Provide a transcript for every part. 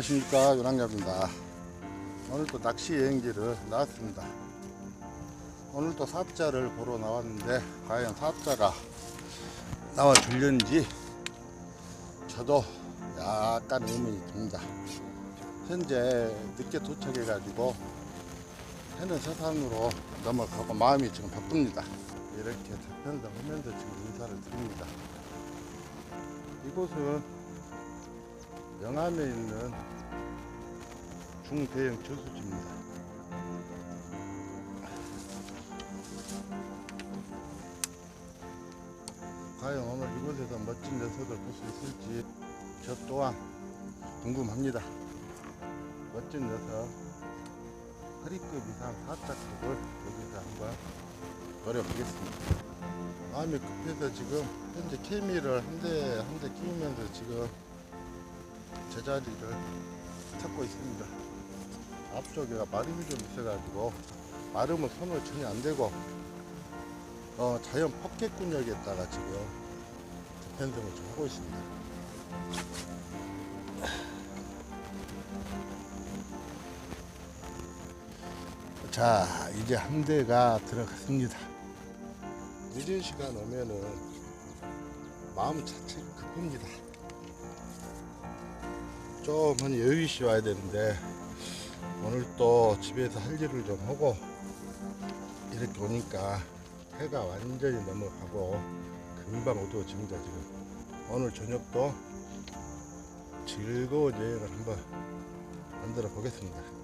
안녕하십니까 요랑갑입니다. 오늘도 낚시 여행지를 나왔습니다. 오늘도 사자를 보러 나왔는데 과연 사자가 나와 줄렸는지 저도 약간 의문이 듭니다. 현재 늦게 도착해 가지고 해는 서산으로 넘어가고 마음이 지금 바쁩니다. 이렇게 저편을 하면서 지금 인사를 드립니다. 이곳은 영암에 있는 중대형 저수지입니다. 과연 오늘 이곳에서 멋진 녀석을 볼 수 있을지 저 또한 궁금합니다. 멋진 녀석 허리급 이상 사자급을 여기서 한번 노려보겠습니다. 마음이 급해서 지금 현재 케미를 한 대 한 대 끼우면서 지금 제자리를 찾고 있습니다. 앞쪽에가 마름이 좀 있어가지고 마름은 손을 전혀 안 대고 어, 자연 포켓군역에다가 지금 디펜딩을 좀 하고 있습니다. 자 이제 한 대가 들어갔습니다. 늦은 시간 오면은 마음 자체가 급합니다. 좀은 여유 있이 와야 되는데 오늘 또 집에서 할 일을 좀 하고 이렇게 오니까 해가 완전히 넘어가고 금방 어두워집니다 지금. 오늘 저녁도 즐거운 여행을 한번 만들어 보겠습니다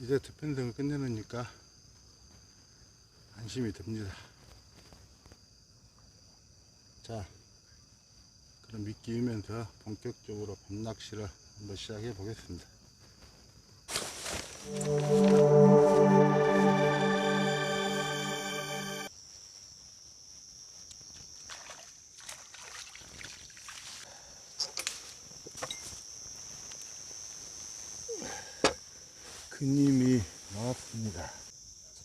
이제 대편등을 끝내놓으니까 안심이 듭니다. 자, 그럼 미끼 이면서 본격적으로 밤낚시를 한번 시작해 보겠습니다. 근님이 나왔습니다.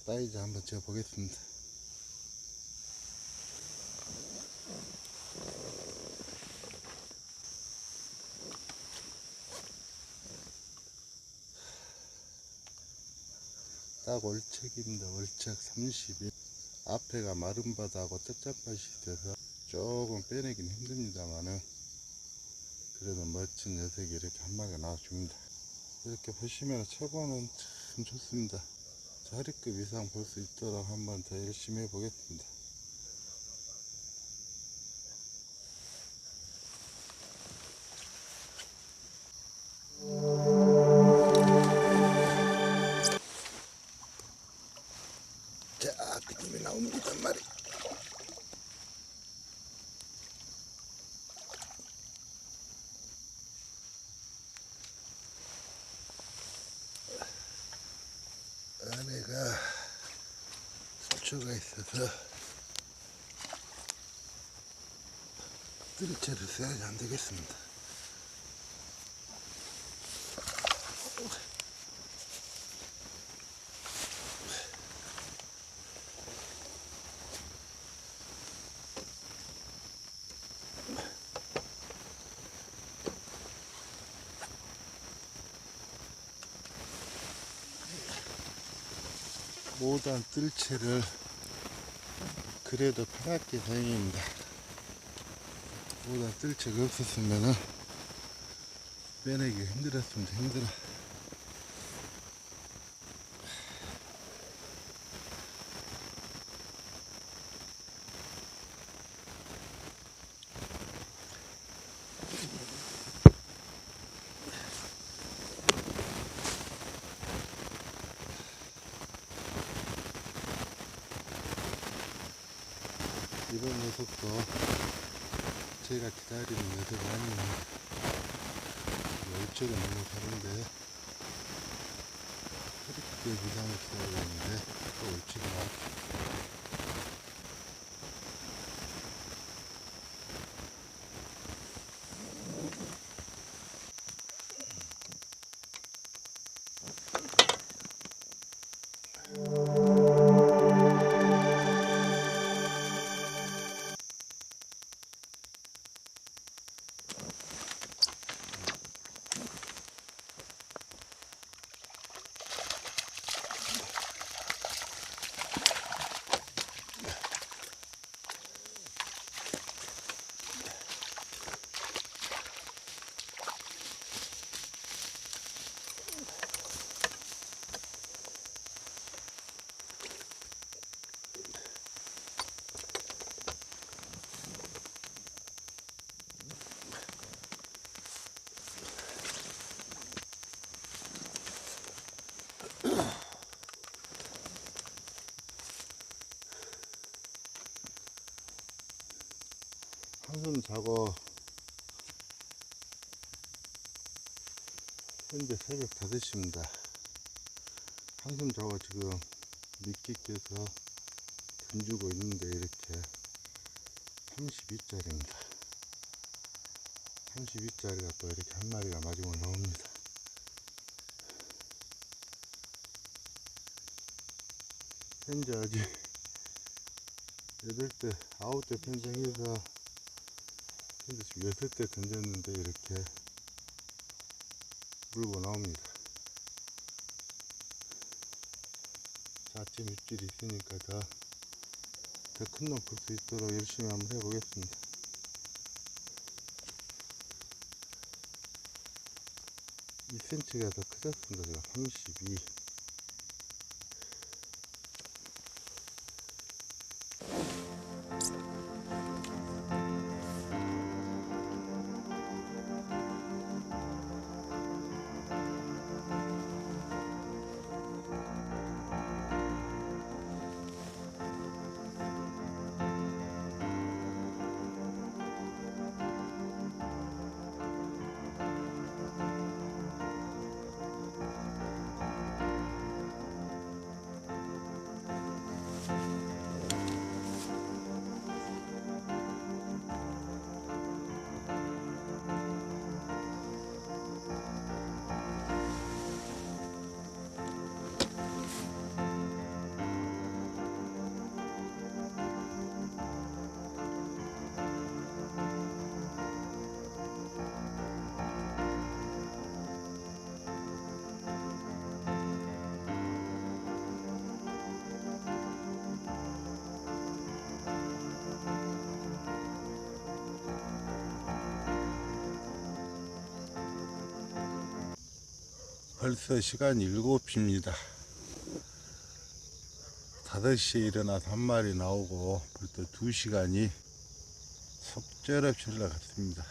사이즈 한번 재어 보겠습니다. 딱 월척입니다. 월척 31. 앞에가 마른 바다하고 떡장밭이 있어서 조금 빼내긴 힘듭니다만은 그래도 멋진 녀석이 이렇게 한 마리가 나와줍니다. 이렇게 보시면 최고는 참 좋습니다. 자리급 이상 볼 수 있도록 한번 더 열심히 해보겠습니다. 안에가 속초가 있어서 뜰채를 써야지 안 되겠습니다. 모단 뜰채를 그래도 편하게 다행입니다. 모단 뜰채가 없었으면은 빼내기 힘들었습니다. 힘들어. 이번 녀석도 제가 기다리는 아닙니다. 열척은 너무 다른데 그렇게 부상을 기다리고 있는데 또 열척이 한숨 자고 현재 새벽 5시입니다. 한숨 자고 지금 미끼 껴서 던지고 있는데 이렇게 32짜리입니다. 32짜리가 또 이렇게 한 마리가 마지막에 나옵니다. 현재 아직 8대, 9대 편성해서 지금 여섯 대 던졌는데 이렇게 물고 나옵니다. 자, 아침 입질이 있으니까 더, 더큰놈풀수 있도록 열심히 한번 해보겠습니다. 이 c m 가더 크졌습니다. 제가 32. 벌써 시간 7시입니다. 5시에 일어나서 한 마리 나오고 벌써 2시간이 속절없이 흘러갔습니다.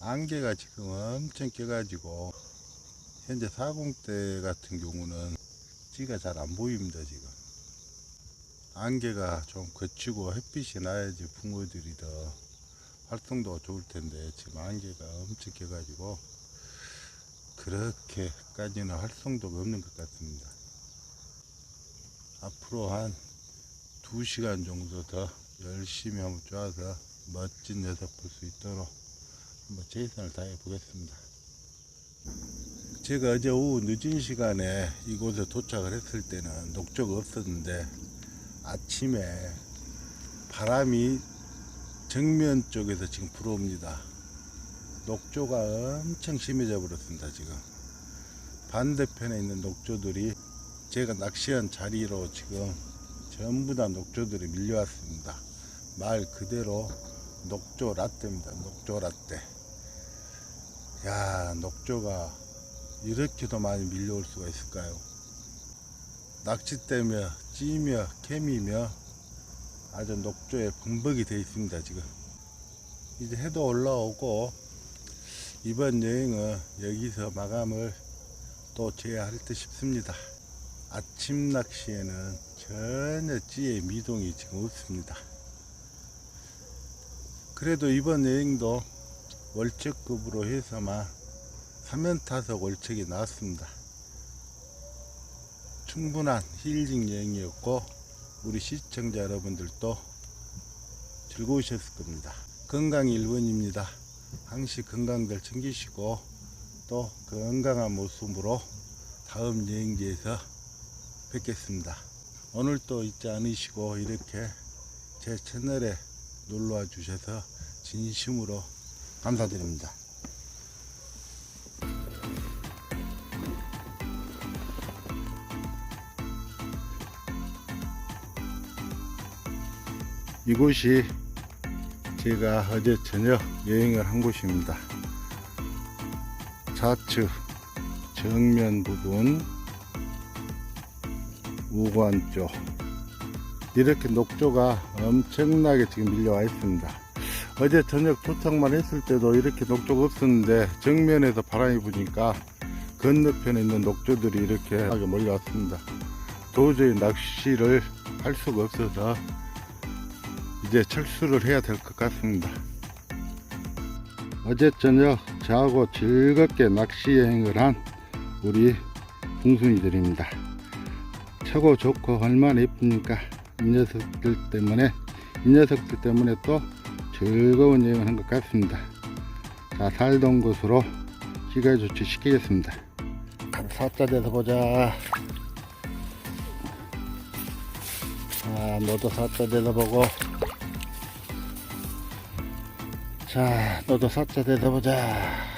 안개가 지금 엄청 껴가지고 현재 40대 같은 경우는 찌가 잘 안 보입니다 지금. 안개가 좀 거치고 햇빛이 나야지 붕어들이 더 활동도가 좋을 텐데 지금 안개가 엄청 껴가지고 그렇게까지는 활성도가 없는 것 같습니다. 앞으로 한 2시간 정도 더 열심히 한번 쪼아서 멋진 녀석 볼 수 있도록 한번 최선을 다해 보겠습니다. 제가 어제 오후 늦은 시간에 이곳에 도착을 했을 때는 녹조가 없었는데 아침에 바람이 정면 쪽에서 지금 불어옵니다. 녹조가 엄청 심해져 버렸습니다 지금. 반대편에 있는 녹조들이 제가 낚시한 자리로 지금 전부 다 녹조들이 밀려왔습니다. 말 그대로 녹조 라떼입니다 녹조 라떼. 야 녹조가 이렇게도 많이 밀려올 수가 있을까요? 낚싯대며 찌며 개미며 아주 녹조에 범벅이 되어 있습니다 지금. 이제 해도 올라오고 이번 여행은 여기서 마감을 또 재야 할 듯 싶습니다. 아침 낚시에는 전혀 찌의 미동이 지금 없습니다. 그래도 이번 여행도 월척급으로 해서만 3연 타석 월척이 나왔습니다. 충분한 힐링 여행이었고 우리 시청자 여러분들도 즐거우셨을 겁니다. 건강이 1번입니다. 항시 건강들 챙기시고 또 건강한 모습으로 다음 여행지에서 뵙겠습니다. 오늘 또 잊지 않으시고 이렇게 제 채널에 놀러와 주셔서 진심으로 감사드립니다. 이곳이 제가 어제 저녁 여행을 한 곳입니다. 좌측 정면 부분 우관 쪽 이렇게 녹조가 엄청나게 지금 밀려와 있습니다. 어제 저녁 도착만 했을 때도 이렇게 녹조가 없었는데 정면에서 바람이 부니까 건너편에 있는 녹조들이 이렇게 몰려왔습니다. 도저히 낚시를 할 수가 없어서 이제 철수를 해야 될 것 같습니다. 어제 저녁 저하고 즐겁게 낚시 여행을 한 우리 붕순이들입니다. 최고 좋고 얼마나 예쁩니까? 이 녀석들 때문에 이 녀석들 때문에 또 즐거운 여행을 한 것 같습니다. 자 살던 곳으로 기가 조치 시키겠습니다. 사자 돼서 보자. 자 너도 사자 돼서 보고. 자 너도 사자 돼서 보자.